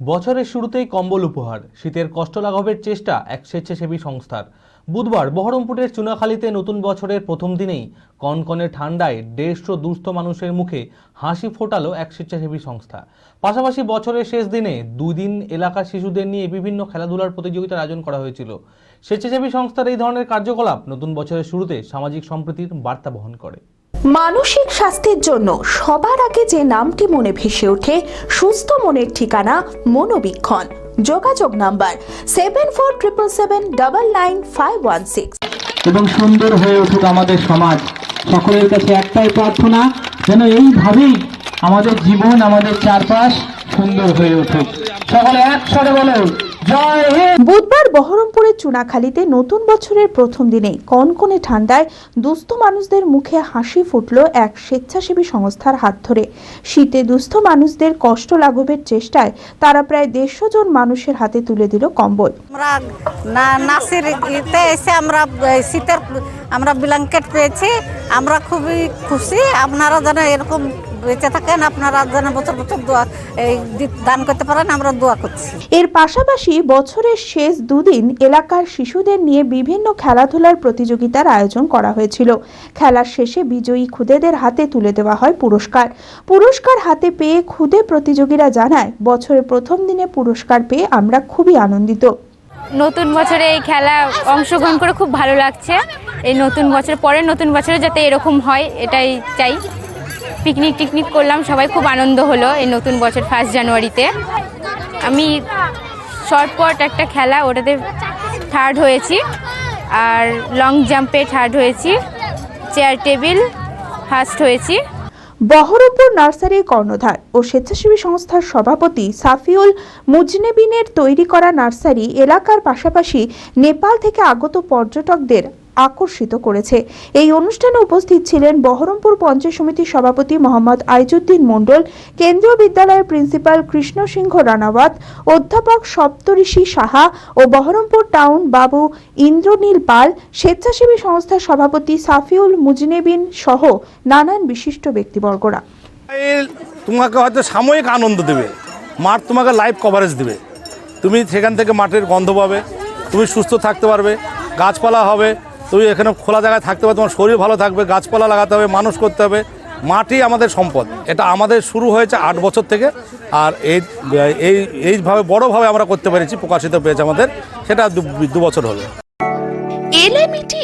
বছরের শুরুতেই কম্বল উপহার। শীতের কষ্ট লাঘবের চেষ্টা এক স্বেচ্ছাসেবী সংস্থার। বুধবার বহরমপুরের চুনাখালীতে নতুন বছরের প্রথম দিনেই কনকনে ঠান্ডায় দেড়শো দুস্থ মানুষের মুখে হাসি ফোটালো এক স্বেচ্ছাসেবী সংস্থা। পাশাপাশি বছরের শেষ দিনে দুই দিন এলাকার শিশুদের নিয়ে বিভিন্ন খেলাধুলার প্রতিযোগিতার আয়োজন করা হয়েছিল। স্বেচ্ছাসেবী সংস্থার এই ধরনের কার্যকলাপ নতুন বছরের শুরুতে সামাজিক সম্প্রীতির বার্তা বহন করে। মানসিক স্বাস্থ্যের জন্য সবার আগে যে নামটি মনে ভেসে ওঠে, সুস্থ মনের ঠিকানা মনোবীক্ষণ। যোগাযোগ number seven four triple seven double nine five one six এবং সুন্দর হয়ে উঠুক আমাদের সমাজ। সকলের কাছে একটাই প্রার্থনা, যেন এইভাবেই আমাদের জীবন, আমাদের চারপাশ সুন্দর হয়ে উঠুক। সকলে একসাথে বলো বুধবার বহরমপুরের চুনাখালীতে নতুন বছরের প্রথম দিনে কনকনে ঠান্ডায় দুস্থ মানুষদের মুখে হাসি ফুটল এক স্বেচ্ছাসেবী সংস্থার হাত ধরে। শীতে দুস্থ মানুষদের কষ্ট লাঘবের চেষ্টায় তারা প্রায় দেড়শো জন মানুষের হাতে তুলে দিল কম্বল। আমরা না নাসির ইতে এসে আমরা শীতের আমরা ব্ল্যাঙ্কেট পেয়েছি। আমরা খুবই খুশি। আপনারা যেন এরকম বেঁচে থাকেন আপনারা যেন বছর বছর দোয়া এই দান করতে পারেন আমরা দোয়া করছি। এর পাশাপাশি বছরের শেষ দুদিন এলাকার শিশুদের নিয়ে বিভিন্ন খেলাধুলার প্রতিযোগিতার আয়োজন করা হয়েছিল। খেলার শেষে বিজয়ী খুদেদের হাতে তুলে দেওয়া হয় পুরস্কার। পুরস্কার হাতে পেয়ে খুদে প্রতিযোগীরা জানায় বছরের প্রথম দিনে পুরস্কার পেয়ে আমরা খুবই আনন্দিত। নতুন বছরে এই খেলা অংশগ্রহণ করে খুব ভালো লাগছে। এই নতুন বছর পরের নতুন বছরে যাতে এরকম হয় এটাই চাই। পিকনিক টিকনিক করলাম, সবাই খুব আনন্দ হলো এই নতুন বছর ফার্স্ট জানুয়ারিতে আমি শর্টপট একটা খেলা, ওটাতে থার্ড হয়েছি, আর লং জাম্পে থার্ড হয়েছি চেয়ার টেবিল ফার্স্ট হয়েছি। বহরমপুর নার্সারি কর্ণধার ও স্বেচ্ছাসেবী সংস্থার সভাপতি সাফিউল মুজনেবিনের তৈরি করা নার্সারি এলাকার পাশাপাশি নেপাল থেকে আগত পর্যটকদের আকর্ষিত করেছে। এই অনুষ্ঠানে উপস্থিত ছিলেন বহরমপুর পঞ্চায়েত সমিতির সভাপতি মোহাম্মদ আইজুদ্দিন মণ্ডল, কেন্দ্রীয় বিদ্যালয়ের প্রিন্সিপাল কৃষ্ণ সিংহ রানাওয়াত, অধ্যাপক সপ্তঋষি সাহা ও বহরমপুর টাউন বাবু ইন্দ্রনীল পাল, স্বেচ্ছাসেবী সংস্থার সভাপতি সাফিউল মুজনেবিন সহ নানান বিশিষ্ট ব্যক্তিবর্গরা। তোমাকে হয়তো সাময়িক আনন্দ দেবে। মাঠ তোমাকে লাইভ কভারেজ দেবে। তুমি সেখান থেকে মাঠের গন্ধ পাবে। তুমি সুস্থ থাকতে পারবে। গাছপালা হবে। তুমি এখানে খোলা জায়গায় থাকতে হবে তোমার শরীর ভালো থাকবে, গাছপালা লাগাতে হবে, মানুষ করতে হবে, মাটি আমাদের সম্পদ। এটা আমাদের শুরু হয়েছে আট বছর থেকে, আর এই এই, এইভাবে বড়োভাবে আমরা করতে পেরেছি, প্রকাশিত পেয়েছে আমাদের, সেটা দু- বছর হলো। LMET